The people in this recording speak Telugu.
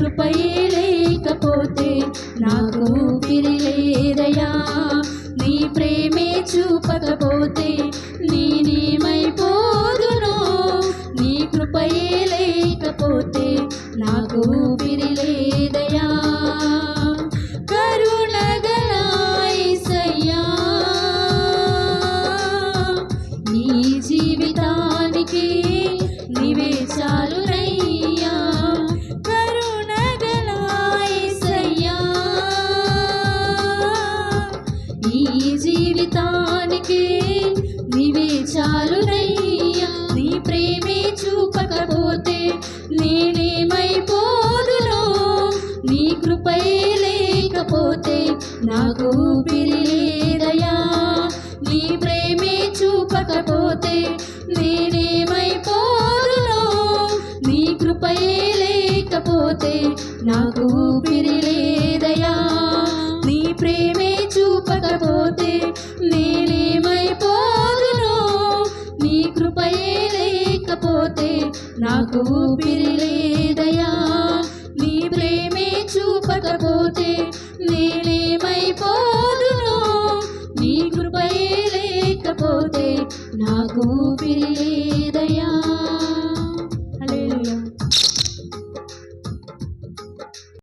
కృపయే లేకపోతే నాకు ఊపిరి నాకు పిల్లిదయా నీ ప్రేమే చూపకపోతే నేనేమైపోదును? నీ కృపయే లేకపోతే నాకు పిల్లిదయా నీ ప్రేమే చూపకపోతే నేనేమైపోదును? నీ కృపయే లేకపోతే నాకు పిల్లి నా కూపిరి దయా